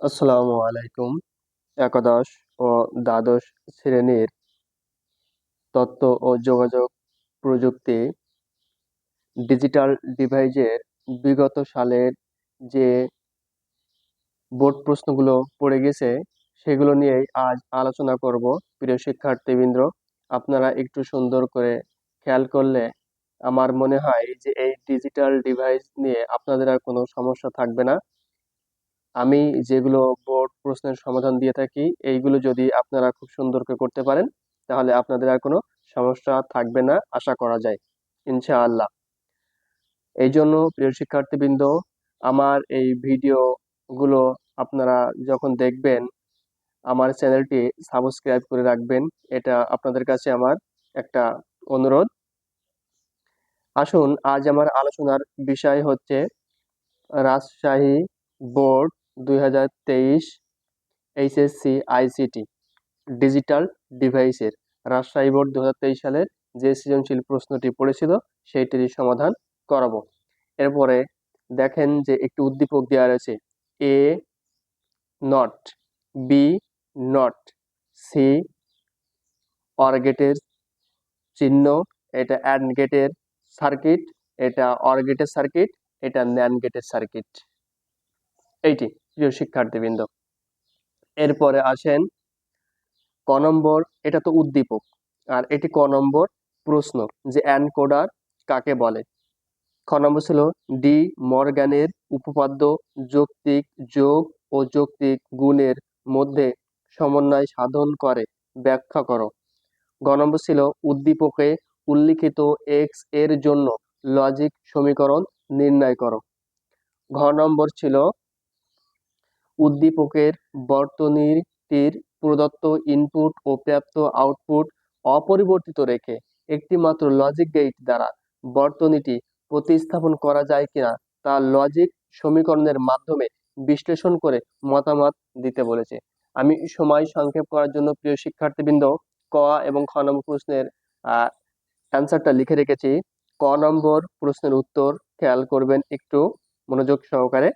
আসসালামু আলাইকুম। একাদশ ও দ্বাদশ শ্রেণির তথ্য ও যোগাযোগ প্রযুক্তি ডিজিটাল ডিভাইসের বিগত সালের যে বোর্ড প্রশ্নগুলো পড়ে গেছে, সেগুলো নিয়েই আজ আলোচনা করব। প্রিয় শিক্ষার্থীবৃন্দ, আপনারা একটু সুন্দর করে খেয়াল করলে আমার মনে হয় যে এই ডিজিটাল ডিভাইস নিয়ে আপনাদের আর কোনো সমস্যা থাকবে না। আমি যেগুলো বোর্ড প্রশ্নের সমাধান দিয়ে থাকি, এইগুলো যদি আপনারা খুব সুন্দর করে করতে পারেন, তাহলে আপনাদের আর কোনো সমস্যা থাকবে না, আশা করা যায়। ইনশাআল্লাহ। এই জন্য প্রিয় শিক্ষার্থীবৃন্দ, আমার এই ভিডিওগুলো আপনারা যখন দেখবেন, আমার চ্যানেলটি সাবস্ক্রাইব করে রাখবেন, এটা আপনাদের কাছে আমার একটা অনুরোধ। আসুন, আজ আমার আলোচনার বিষয় হচ্ছে রাজশাহী বোর্ড দুই হাজার তেইশ এইচএসসি আইসিটি ডিজিটাল ডিভাইসের রাজশাহী বোর্ড দুই হাজার তেইশ সালের যে সৃজনশীল প্রশ্নটি পড়েছিল সেইটিরই সমাধান করাবো। এরপরে দেখেন যে একটি উদ্দীপক দেওয়া রয়েছে, A not, B not, C or গেটের চিহ্ন, এটা অ্যান্ড গেটের সার্কিট, এটা অর গেটের সার্কিট, এটা ন্যান গেটের সার্কিট। এইটি, প্রিয় শিক্ষার্থীবৃন্দ। এরপরে আসেন ক নম্বর, এটা তো উদ্দীপক। আর এটি ক নম্বর প্রশ্ন, যে অ্যানকোডার কাকে বলে? খ নম্বর ছিল ডি মর্গ্যানের উপপাদ্য যৌক্তিক যোগ ও যৌক্তিক গুণের মধ্যে সমন্বয় সাধন করে, ব্যাখ্যা করো। গ নম্বর ছিল উদ্দীপকে উল্লিখিত এক্সের জন্য লজিক সমীকরণ নির্ণয় করো। ঘ নম্বর ছিল উদ্দীপকের বর্তনীটির প্রদত্ত ইনপুট ও প্রাপ্ত আউটপুট অপরিবর্তিত রেখে একটিমাত্র লজিক গেট দ্বারা বর্তনীটি প্রতিস্থাপন করা যায় কিনা তা লজিক সমীকরণের মাধ্যমে বিশ্লেষণ করে মতামত দিতে বলেছে। আমি সময় সংক্ষেপ করার জন্য প্রিয় শিক্ষার্থীবৃন্দ, ক এবং খ নম্বর প্রশ্নের অ্যান্সারটা লিখে রেখেছি। ক নম্বর প্রশ্নের উত্তর খেয়াল করবেন একটু মনোযোগ সহকারে।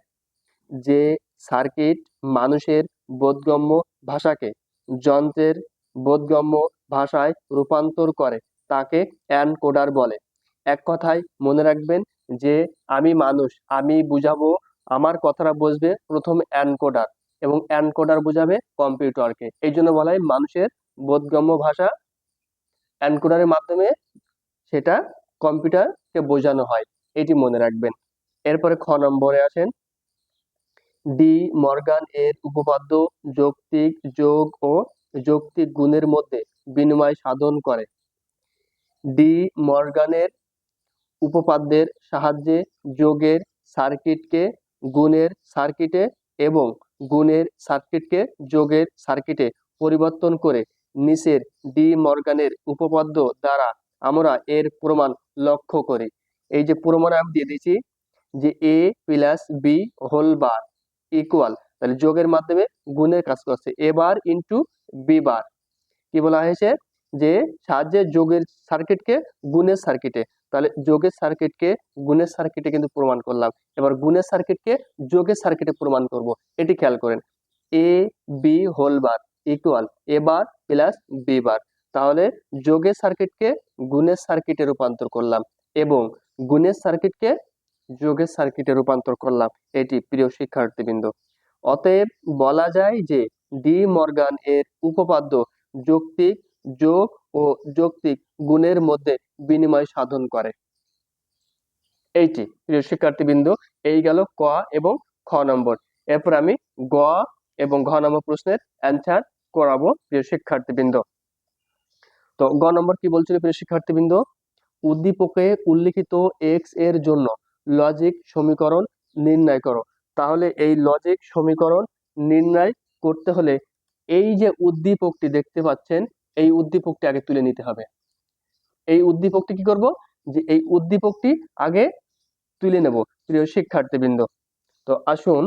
যে সার্কিট মানুষের বোধগম্য ভাষাকে যন্ত্রের বোধগম্য ভাষায় রূপান্তর করে, তাকে অ্যানকোডার বলে। এক কথায় মনে রাখবেন যে, আমি মানুষ, আমি বুঝাবো, আমার কথাটা বুঝবে প্রথম অ্যানকোডার এবং অ্যানকোডার বুঝাবে কম্পিউটারকে। এই জন্য বলা হয় মানুষের বোধগম্য ভাষা অ্যানকোডারের মাধ্যমে সেটা কম্পিউটারকে বোঝানো হয়। এটি মনে রাখবেন। এরপরে খ নম্বরে আসেন। ডি মর্গান এর উপপাদ্য যৌক্তিক যোগ ও যৌক্তিক গুণের মধ্যে বিনিময় সাধন করে। ডি মর্গানের উপপাদ্যের সাহায্যে যোগের সার্কিটকে গুণের সার্কিটে এবং গুণের সার্কিটকে যোগের সার্কিটে পরিবর্তন করে নিচের ডি মর্গানের উপপাদ্য দ্বারা আমরা এর প্রমাণ লক্ষ্য করি। এই যে প্রমাণ আমি দিয়ে দিয়েছি যে A plus B whole bar equal তাহলে যোগের মাধ্যমে গুণের কাজ করছে। এ বার ইন্টু বি বার কি বলা হয়েছে? যে সাহায্যে যোগের সার্কিটকে গুণের সার্কিটে তাহলে যোগের সার্কিটকে গুণের সার্কিটে কিন্তু প্রমাণ করলাম। এবার গুণের সার্কিটকে যোগের সার্কিটে প্রমাণ করব। এটি খেয়াল করেন। A B whole bar equal A bar plus B bar তাহলে যোগের সার্কিটকে গুণের সার্কিটে রূপান্তর করলাম এবং গুণের সার্কিটকে যোগের সার্কিটে রূপান্তর করলাম। এটি প্রিয় শিক্ষার্থীবৃন্দ। অতএব বলা যায় যে ডি মর্গান এর উপপাদ্য যৌক্তিক যোগ ও যৌক্তিক গুণের মধ্যে বিনিময় সাধন করে। এইটি, প্রিয় শিক্ষার্থীবৃন্দ, এই গেল ক এবং খ নম্বর। এরপর আমি গ এবং ঘ নম্বর প্রশ্নের অ্যান্সার করাবো, প্রিয় শিক্ষার্থীবৃন্দ। তো গ নম্বর কি বলছিল, প্রিয় শিক্ষার্থীবৃন্দ? উদ্দীপকে উল্লিখিত এক্সের জন্য লজিক সমীকরণ নির্ণয় করো। তাহলে এই লজিক সমীকরণ নির্ণয় করতে হলে এই যে উদ্দীপকটি দেখতে পাচ্ছেন, এই উদ্দীপকটি আগে তুলে নিতে হবে। এই উদ্দীপকটি কি করব? যে এই উদ্দীপকটি আগে তুলে নেব, প্রিয় শিক্ষার্থীবৃন্দ। তো আসুন।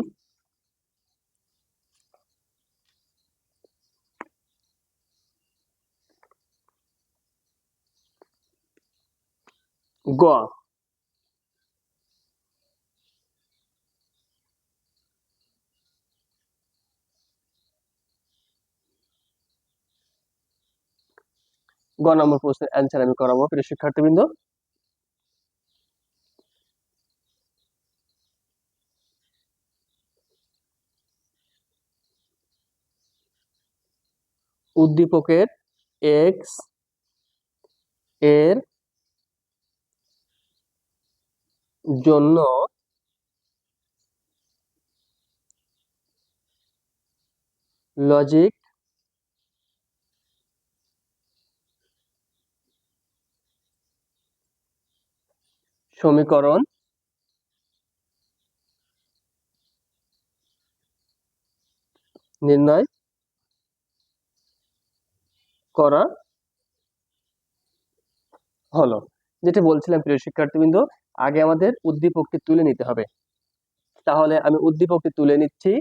গ গ নম্বর প্রশ্নের অ্যান্সার আমি করাবো প্রিয় শিক্ষার্থীবৃন্দ। উদ্দীপকের এক্সের জন্য লজিক সমীকরণ। নির্ণয় করা হলো। যেটা বলছিলাম প্রিয় শিক্ষার্থীবৃন্দ, আগে আমাদের উদ্দীপকটি তুলে নিতে হবে। তাহলে আমি উদ্দীপকটি তুলে নিচ্ছি।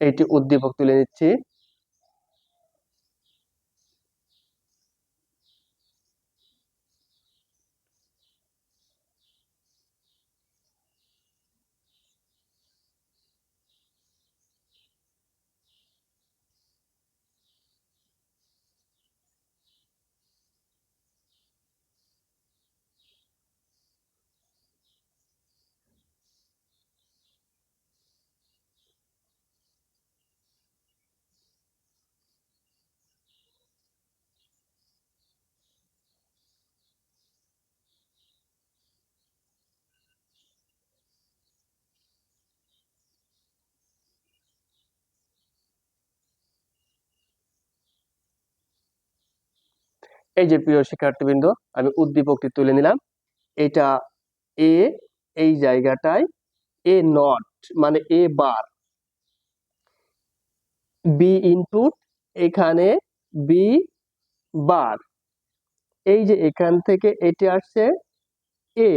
এইটি উদ্দীপক তুলে নিচ্ছি। এই যে প্রিয় শিক্ষার্থীবৃন্দ, আমি উদ্দীপকটি তুলে নিলাম। এটা এ এই জায়গাটায় এ নট মানে এ বার বি ইনপুট এখানে বি বার এই যে এখান থেকে এটি আসছে এ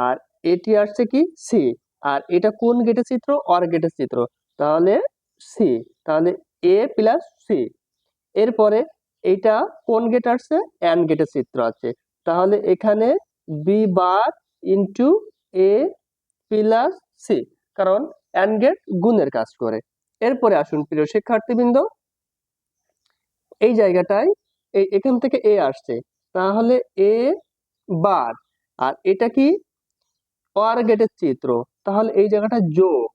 আর এটি আসছে কি? সি আর এটা কোন গেটের চিত্র? অর গেটের চিত্র। তাহলে সি তাহলে এ প্লাস সি এরপরে এইটা কোন গেট আসছে? অ্যান্ড গেটের চিত্র আছে। তাহলে এখানে B bar into A plus C কারণ অ্যান্ড গেট গুণের কাজ করে। এরপরে আসুন প্রিয় শিক্ষার্থীবৃন্দ, এই জায়গাটায় এখান থেকে এ আসছে। তাহলে এ বার আর এটা কি? অর গেটের চিত্র। তাহলে এই জায়গাটা যোগ।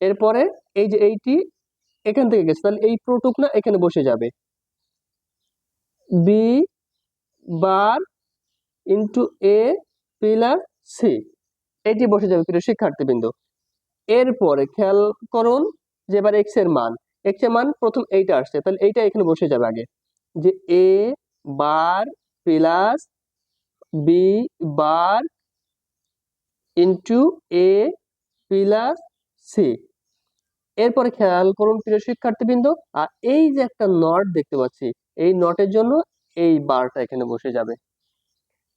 এরপরে এই যে এইটি এখান থেকে গেছে, তাহলে এই প্রোটুক না এখানে বসে যাবে। B bar into A plus C এটি বসে যাবে প্রিয় শিক্ষার্থীবৃন্দ। এরপরে খেয়াল করুন যে এবার এক্সের মান। এক্সের মান প্রথম এইটা আসছে, তাহলে এইটা এখানে বসে যাবে আগে। যে A bar plus B bar into A plus C এরপরে খেয়াল করুন প্রিয় শিক্ষার্থীবৃন্দ, আর এই যে একটা নট দেখতে পাচ্ছি এই নটের জন্য এই বারটা এখানে বসে যাবে।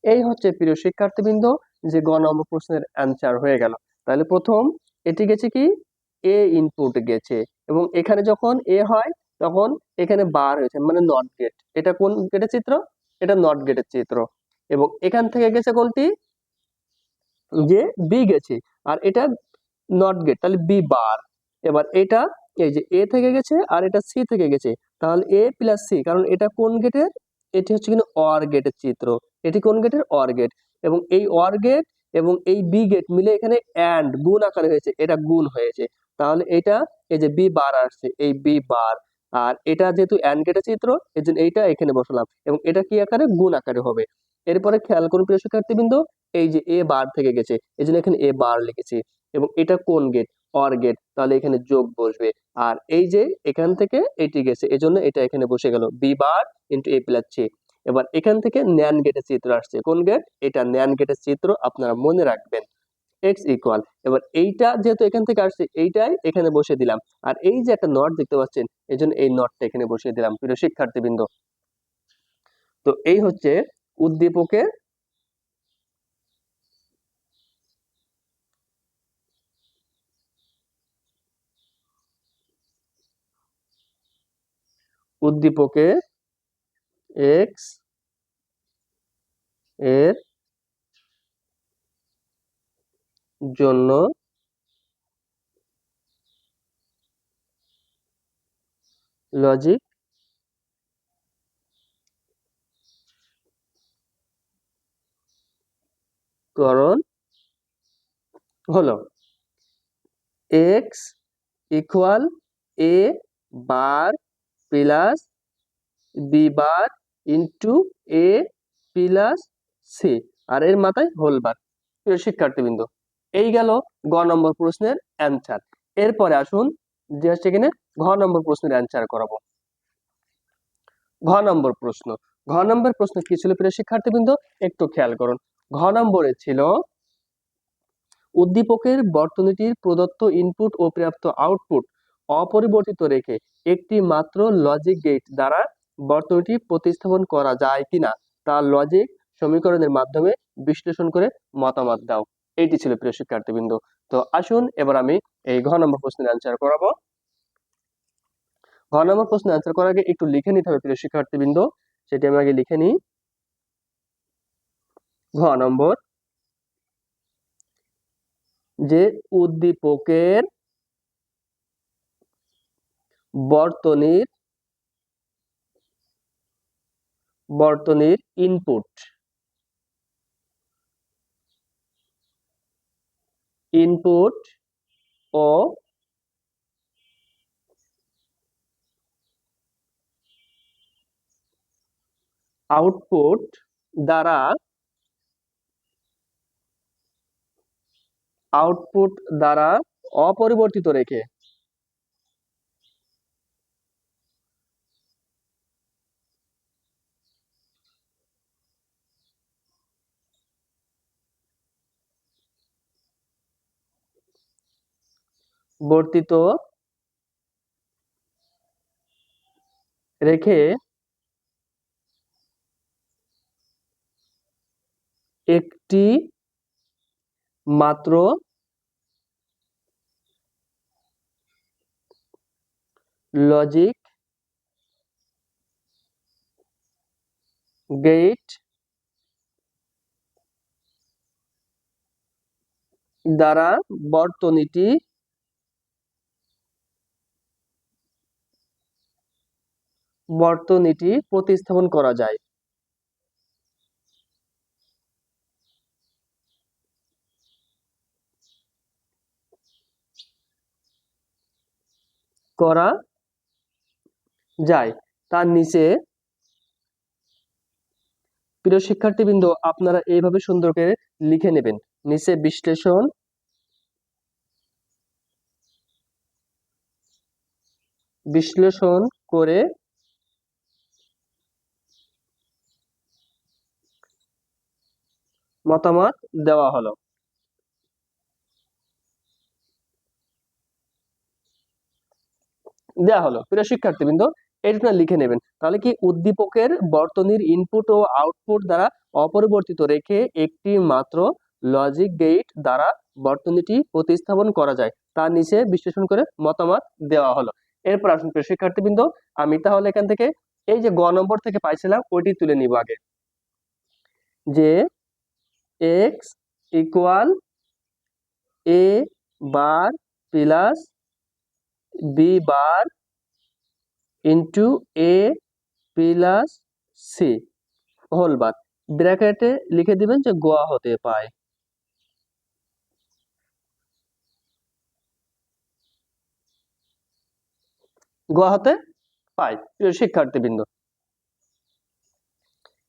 এই হচ্ছে প্রিয় শিক্ষার্থীবৃন্দ, যে গ নম্বর প্রশ্নের অ্যান্সার হয়ে গেল। তাহলে প্রথম এটি গেছে কি? এ ইনপুট গেছে এবং এখানে যখন এ হয়, তখন এখানে বার হয়েছে মানে নট গেট এটা কোন গেটের চিত্র? এটা নট গেটের চিত্র। এবং এখান থেকে গেছে কোনটি? যে বি গেছে। আর এটা নট গেট তাহলে বি বার এবার এটা এই যে এ থেকে গেছে আর এটা সি থেকে গেছে, তাহলে এ প্লাস সি কারণ এটা কোন গেটের এটি হচ্ছে কিন্তু অর গেটের চিত্র। এটি কোন গেটের অর গেট এবং এই অর গেট এবং এই বি গেট মিলে এখানে অ্যান্ড গুণ আকারে হয়েছে, এটা গুণ হয়েছে। তাহলে এটা, এই যে বি বার আসছে, এই বি বার আর এটা যেহেতু অ্যান্ড গেটের চিত্র এই জন্য এইটা এখানে বসালাম। এবং এটা কি আকারে? গুণ আকারে হবে। এরপরে খেয়াল করুন প্রিয় শিক্ষার্থীবৃন্দ, এই যে এ বার থেকে গেছে এই জন্য এখানে এ বার লিখেছি। এবং এটা কোন গেট অর গেট তাহলে এখানে যোগ বসবে। আর এই যে এখান থেকে এটি গেছে, এজন্য এটা এখানে বসে গেল। B bar into A plus C এবার এখান থেকে ন্যান গেটের চিত্র আসছে। কোন গেট এটা ন্যান গেটের চিত্র আপনারা মনে রাখবেন। এক্স ইকুয়াল এবার এইটা যেহেতু এখান থেকে আসছে, এইটাই এখানে বসে দিলাম। আর এই যে একটা নট দেখতে পাচ্ছেন এই জন্য এই নটটা এখানে বসিয়ে দিলাম, প্রিয় শিক্ষার্থীবৃন্দ। তো এই হচ্ছে উদ্দীপকের উদ্দীপকে এক্সের জন্য লজিক করণ হলো X equal A bar plus B bar into A plus C আর এর মাথায় হোল বার প্রিয় শিক্ষার্থীবৃন্দ, এই গেল গ নম্বর প্রশ্নের অ্যান্সার এরপরে আসুন, যে হচ্ছে কিনা ঘ নম্বর প্রশ্নের অ্যান্সার করাবো। ঘ নম্বর প্রশ্ন। ঘ নম্বর প্রশ্ন কি ছিল প্রিয় শিক্ষার্থীবৃন্দ? একটু খেয়াল করুন। ঘ নম্বরে ছিল, উদ্দীপকের বর্তনীটির প্রদত্ত ইনপুট ও প্রাপ্ত আউটপুট অপরিবর্তিত রেখে একটি মাত্র লজিক গেট দ্বারা বর্তনীটি প্রতিস্থাপন করা যায় কিনা তা লজিক সমীকরণের মাধ্যমে বিশ্লেষণ করে মতামত দাও। এইটি ছিল প্রিয় শিক্ষার্থীবৃন্দ। তো আসুন এবার আমি এই ঘ নম্বর প্রশ্নের অ্যান্সার করাবো। ঘ নম্বর প্রশ্নের অ্যান্সার করার আগে একটু লিখে নিতে হবে প্রিয় শিক্ষার্থীবৃন্দ। সেটি আমি আগে লিখে নিই। ঘ নম্বর। যে উদ্দীপকের বর্তনীর বর্তনীর ইনপুট ইনপুট ও আউটপুট দ্বারা আউটপুট দ্বারা অপরিবর্তিত রেখে। বর্তিত রেখে একটি মাত্র লজিক গেট দ্বারা বর্তনীটি বর্তনীটি প্রতিস্থাপন করা যায়। করা যায়। তার নিচে প্রিয় শিক্ষার্থীবৃন্দ, আপনারা এইভাবে সুন্দর করে লিখে নেবেন। নিচে বিশ্লেষণ বিশ্লেষণ করে মতামত দেওয়া হলো। দেওয়া হলো। প্রিয় শিক্ষার্থীবৃন্দ এটা লিখে নেবেন, তাহলে কি উদ্দীপকের বর্তনীর ইনপুট ও আউটপুট দ্বারা অপরিবর্তিত রেখে একটি মাত্র লজিক গেট দ্বারা বর্তনীটি প্রতিস্থাপন করা যায়, তার নিচে বিশ্লেষণ করে মতামত দেওয়া হলো। এরপর আসুন প্রিয় শিক্ষার্থীবৃন্দ, আমি তাহলে এখান থেকে এই যে গ নম্বর থেকে পাইছিলাম, ওইটি তুলে নিব আগে। যে X equal A bar plus B bar into A plus C, whole bar. ব্র্যাকেটে লিখে দিবেন যে গোয়া হতে পায়। গোয়া হতে পাই প্রিয় শিক্ষার্থীবৃন্দ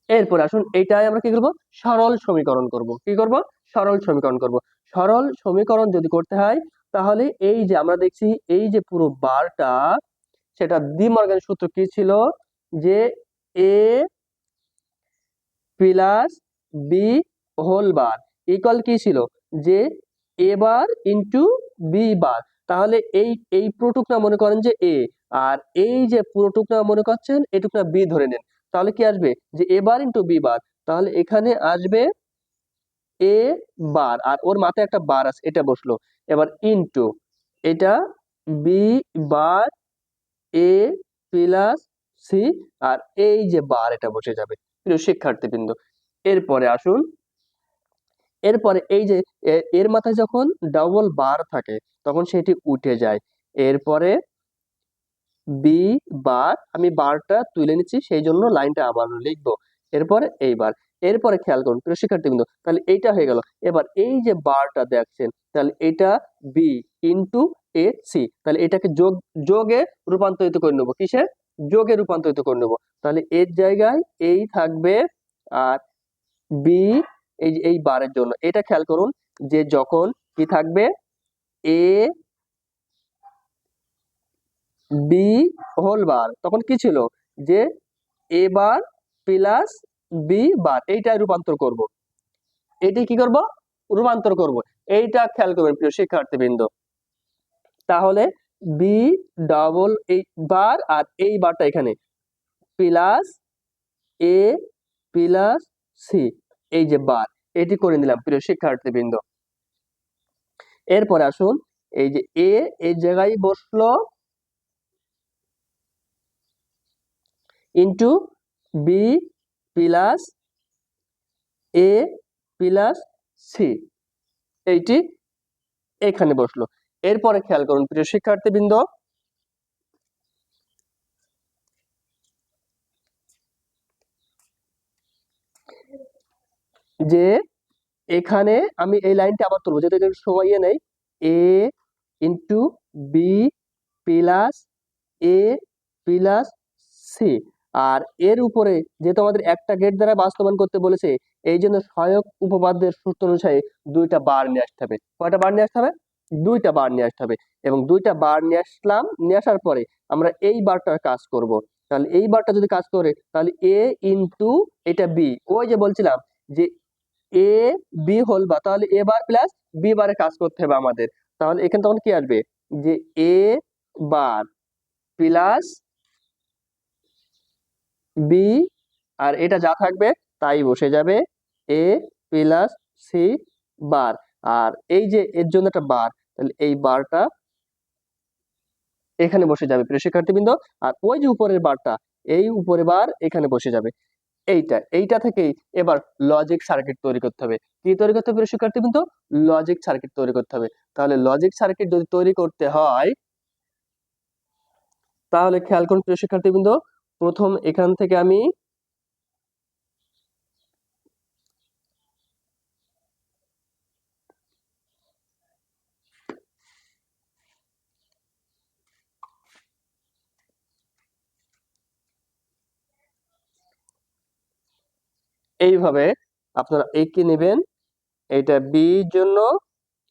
এরপর আসুন এটাই আমরা কি করব? সরল সমীকরণ করব। কি করব? সরল সমীকরণ করব। সরল সমীকরণ যদি করতে হয়, তাহলে এই যে আমরা দেখছি, এই যে পুরো বারটা, সেটা দ্বিমর্গানের সূত্র কি ছিল? যে A plus B whole bar equal কি ছিল? যে A bar into B bar. তাহলে এই এই পুরোটুকটা মনে করেন যে এ আর এই যে পুরোটুকটা মনে করছেন এটুকটা বি ধরে নেন। তাহলে কি আসবে? যে A bar into B bar তাহলে এখানে আসবে এ বার আর ওর মাথায় একটা বার আছে, এটা বসল। এবার ইনটু এটা B bar A plus C আর এই যে বার এটা বসে যাবে। প্রিয় শিক্ষার্থীবৃন্দ, এরপরে আসুন। এরপরে এই যে এর মাথায় যখন ডাবল বার থাকে, তখন সেটি উঠে যায়। এরপরে বি বার আমি বারটা তুলে নিচ্ছি সেই জন্য লাইনটা আবার লিখব। এরপরে এই বার এরপরে খেয়াল করুন, প্রিয় শিক্ষার্থীবৃন্দ তাহলে এইটা হয়ে গেল। এবার এই যে বারটা দেখছেন, তাহলে এটা বি ইন্টু এ সি তাহলে এটাকে যোগ, যোগে রূপান্তরিত করে নেব। কিসে যোগে রূপান্তরিত করে নেব। তাহলে এর জায়গায় এই থাকবে আর বি এই এই বারের জন্য। এটা খেয়াল করুন যে যখন কি থাকবে? এ বি হোল বার তখন কি ছিল? যে এ বার প্লাস বি বার এইটাই রূপান্তর করব। এটি কি করব? রূপান্তর করব। এইটা খেয়াল করবেন প্রিয় শিক্ষার্থীবৃন্দ। তাহলে বি ডাবল এই বার আর এই বারটা এখানে। প্লাস এ প্লাস সি এই যে বার এটি করে নিলাম প্রিয় শিক্ষার্থীবৃন্দ। এরপরে আসুন, এই যে এ এই জায়গায় বসল into B plus A plus C এইটি এখানে বসল। এরপরে খেয়াল করুন, প্রিয় শিক্ষার্থীবৃন্দ। যে এখানে আমি এই লাইনটা আবার তুলবো যেটা একটু সময় নেই। A into B plus A plus C আর এর উপরে যেহেতু আমাদের একটা গেট দ্বারা বাস্তবায়ন করতে বলেছে, এই জন্য সহায়ক উপপাদ্যের সূত্র অনুসারে দুইটা বার নিয়ে আসতে হবে। কয়টা বার নিয়ে আসতে হবে? দুইটা বার নিয়ে আসতে হবে। এবং দুইটা বার নিয়ে আসলাম, নিয়ে আসার পরে আমরা এই বারটার কাজ করব। তাহলে এই বারটা যদি কাজ করে, তাহলে এ ইন্টু এটা বি ওই যে বলছিলাম যে এ বি হোল বা তাহলে এ বার প্লাস বি বারে কাজ করতে হবে আমাদের। তাহলে এখানে তখন কি আসবে? যে এ বার প্লাস বি আর এটা যা থাকবে তাই বসে যাবে এ প্লাস সি বার আর এই যে এর জন্য একটা বার তাহলে এই বারটা এখানে বসে যাবে প্রিয় শিক্ষার্থীবৃন্দ। আর ওই যে উপরের বারটা এই উপরের বার এখানে বসে যাবে। এইটা এইটা থেকেই এবার লজিক সার্কিট তৈরি করতে হবে। কি তৈরি করতে হবে প্রিয় শিক্ষার্থীবৃন্দ? লজিক সার্কিট তৈরি করতে হবে। তাহলে লজিক সার্কিট যদি তৈরি করতে হয়, তাহলে খেয়াল করুন প্রিয় শিক্ষার্থীবৃন্দ প্রথম এখান থেকে আমি এইভাবে আপনারা একে নেবেন। এটা বি জন্য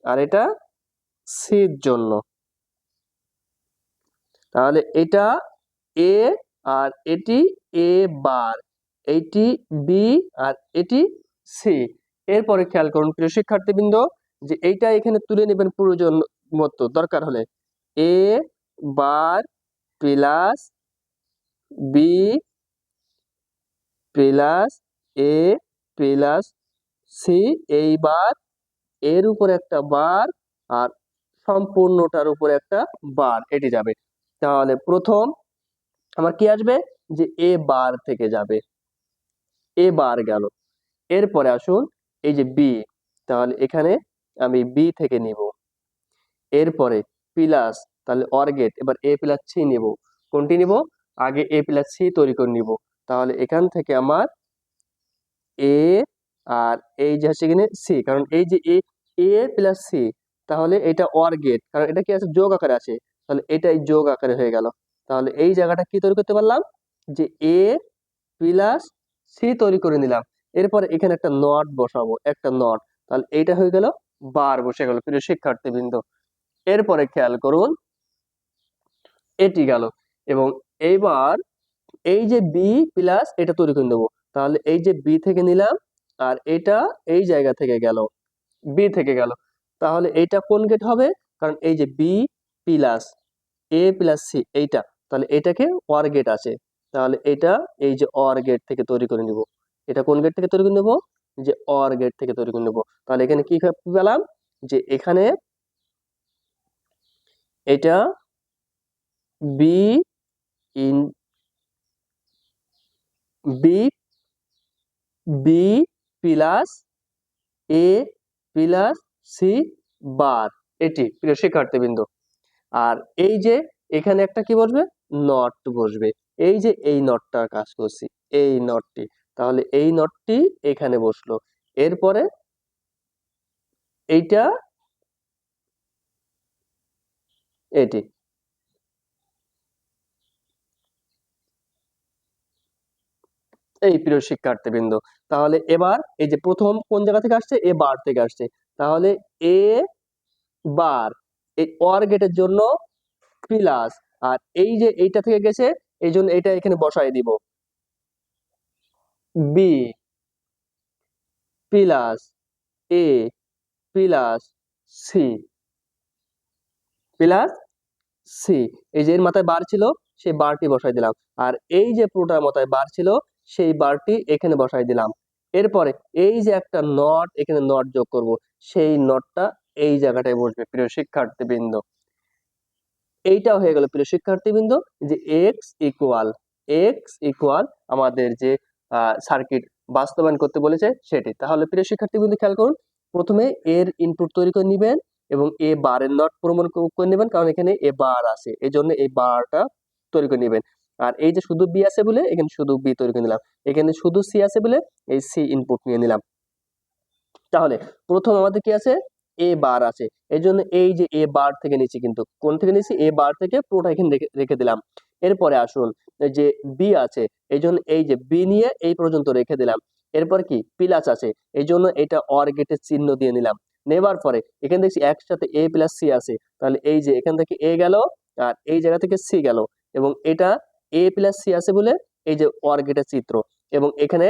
আর এটা সির জন্য। তাহলে এটা এ আর এটি এ বার এইটি বি আর এটি সি এরপরে খেয়াল করুন প্রিয় শিক্ষার্থীবৃন্দ, যে এইটা এখানে তুলে নেবেন প্রয়োজন মতো, দরকার হলে। A bar plus B plus A plus C এই বার এর উপর একটা বার আর সম্পূর্ণটার উপরে একটা বার এটি যাবে। তাহলে প্রথম আমার কি আসবে? যে এ বার থেকে যাবে। এ বার গেল। এরপরে আসুন এই যে বি তাহলে এখানে আমি বি থেকে নিব। এরপরে প্লাস তাহলে অর্গেট এবার এ প্লাস সি নিব। কোনটি নিব? আগে এ প্লাস সি তৈরি করে নিব। তাহলে এখান থেকে আমার এ আর এই যে হচ্ছে এখানে সি কারণ এই যে এ এ প্লাস সি তাহলে এটা অর গেট কারণ এটা কি আছে? যোগ আকারে আছে। তাহলে এটাই যোগ আকারে হয়ে গেল। তাহলে এই জায়গাটা কি তৈরি করতে পারলাম? যে এ প্লাস সি তৈরি করে নিলাম। এরপরে এখানে একটা নট বসাবো, একটা নট। তাহলে এইটা হয়ে গেল বার বসে গেল প্রিয় শিক্ষার্থীবৃন্দ। এরপরে খেয়াল করুন, এটি গেল এবং এইবার এই যে বি প্লাস এটা তৈরি করে নেব। তাহলে এই যে বি থেকে নিলাম আর এটা এই জায়গা থেকে গেল বি থেকে গেল। তাহলে এইটা কোন গেট হবে? কারণ এই যে B plus A plus C এইটা। তাহলে এটাকে অর গেট আছে। তাহলে এটা এই যে অর গেট থেকে তৈরি করে নিব। এটা কোন গেট থেকে তৈরি করে নেব? যে অর গেট থেকে তৈরি করে নেব। তাহলে এখানে কি পেলাম? যে এখানে এটা B in B B plus A plus C bar এটি, প্রিয় শিক্ষার্থীবৃন্দ। আর এই যে এখানে একটা কি বসবে? নট বসবে। এই যে এই নটটার কাজ করছি, এই নটটি, তাহলে এই নটটি এখানে বসল। এরপরে এইটা, এটি। এই প্রিয় শিক্ষার্থীবৃন্দ, তাহলে এবার এই যে প্রথম কোন জায়গা থেকে আসছে? এ বার থেকে আসছে। তাহলে এ বার, এই অর গেটের জন্য প্লাস আর এই যে এইটা থেকে গেছে, এই জন্য এটা এখানে বসাই দিব। B plus A plus C plus C এই যে এর মাথায় বার ছিল, সেই বারটি বসাই দিলাম। আর এই যে পুরোটার মাথায় বার ছিল, সেই বারটি এখানে বসাই দিলাম। এরপরে এই যে একটা নট, এখানে নট যোগ করব। সেই নটটা এই জায়গাটায় বসবে, প্রিয় শিক্ষার্থীবৃন্দ। এইটা হয়ে গেল প্রিয় শিক্ষার্থীবৃন্দ যে এক্স ইকুয়াল এক্স ইকুয়াল আমাদের যে সার্কিট বাস্তবায়ন করতে বলেছে সেটি। তাহলে প্রিয় শিক্ষার্থীবৃন্দ খেয়াল করুন, প্রথমে এর ইনপুট তৈরি করে নেবেন এবং এ বারের নট প্রমাণ করে নেবেন, কারণ এখানে এ বার আছে। এই জন্য এই বারটা তৈরি করে নেবেন। আর এই যে শুধু বি আছে বলে, এখানে শুধু বি তৈরি করে নিলাম। এখানে শুধু সি আছে বলে, এই সি ইনপুট নিয়ে নিলাম। তাহলে প্রথম আমাদের কি আছে? এ বার আছে। এই জন্য এই যে এ বার থেকে নিচ্ছি কিন্তু, কোন থেকে নিচ্ছি এ বার থেকে পুরোটা এখানে রেখে দিলাম। এরপরে আসুন যে বি আছে এই জন্য এই যে বি নিয়ে এই পর্যন্ত রেখে দিলাম। এরপর কি? প্লাস আছে এই জন্য এটা অর গেটের চিহ্ন দিয়ে নিলাম। নেবার পরে, এখানে দেখছি একসাথে এ প্লাস সি আছে। তাহলে এই যে এখান থেকে এ গেল, আর এই জায়গা থেকে সি গেল। এবং এটা এ প্লাস সি আছে বলে এই যে অর গেটের চিত্র। এবং এখানে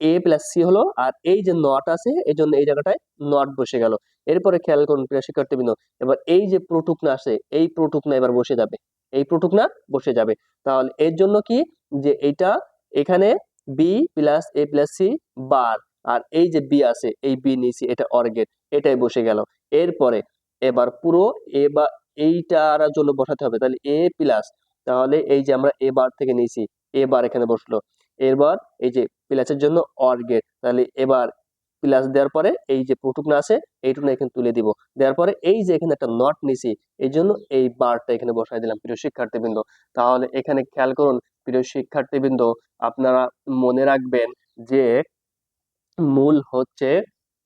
এ প্লাস সি হলো আর এই যে নট আছে এই জন্য এই জায়গাটায় নট বসে গেল। এরপরে খেয়াল করুন, প্রিয় শিক্ষার্থীবৃন্দ, এবার এই যে প্রোটুকনা আছে, এই প্রোটুকনা এবার বসে যাবে। এই প্রোটুকনা বসে যাবে। তাহলে এর জন্য কি? যে এইটা এখানে B plus A plus C bar আর এই যে বি আছে, এই বি নিচে এটা অর্গেট এটাই বসে গেল। এরপরে এবার পুরো এ বা এইটার জন্য বসাতে হবে। তাহলে এ প্লাস তাহলে এই যে আমরা এ বার থেকে নিয়েছি এ বার এখানে বসল। এবার এই যে প্লাসের জন্য অর গেট তাহলে এবার প্লাস দেওয়ার পরে এই যে প্রটুকনা আছে এইটুকু এখানে তুলে দিব। দেওয়ার পরে এই যে এখানে একটা নট নিছি, এই জন্য এই বারটা এখানে বসাই দিলাম প্রিয় শিক্ষার্থীবৃন্দ। তাহলে এখানে খেয়াল করুন, প্রিয় শিক্ষার্থীবৃন্দ, আপনারা মনে রাখবেন যে মূল হচ্ছে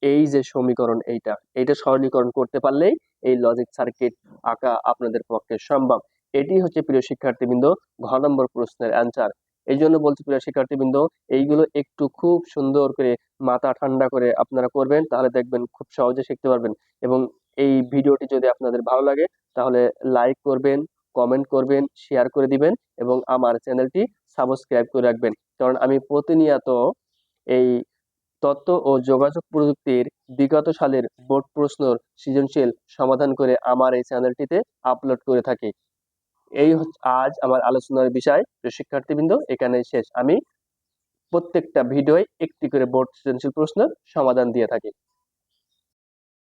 এই যে সমীকরণ এইটা। এইটা সরলীকরণ করতে পারলেই এই লজিক সার্কিট আঁকা আপনাদের পক্ষে সম্ভব। এটি হচ্ছে প্রিয় শিক্ষার্থীবৃন্দ, ঘ নম্বর প্রশ্নের অ্যান্সার এই জন্য বলছি প্রিয় শিক্ষার্থীবৃন্দ, এইগুলো একটু খুব সুন্দর করে মাথা ঠান্ডা করে আপনারা করবেন, তাহলে দেখবেন খুব সহজে শিখতে পারবেন। এবং এই ভিডিওটি যদি আপনাদের ভালো লাগে, তাহলে লাইক করবেন, কমেন্ট করবেন, শেয়ার করে দিবেন এবং আমার চ্যানেলটি সাবস্ক্রাইব করে রাখবেন। কারণ আমি প্রতিনিয়ত এই তথ্য ও যোগাযোগ প্রযুক্তির বিগত সালের বোর্ড প্রশ্নর সৃজনশীল সমাধান করে আমার এই চ্যানেলটিতে আপলোড করে থাকি। এই হচ্ছে আজ আমার আলোচনার বিষয় শিক্ষার্থীবৃন্দ এখানে শেষ। আমি প্রত্যেকটা ভিডিওয় একটি করে বোর্ড সৃজনশীল প্রশ্নের সমাধান দিয়ে থাকি।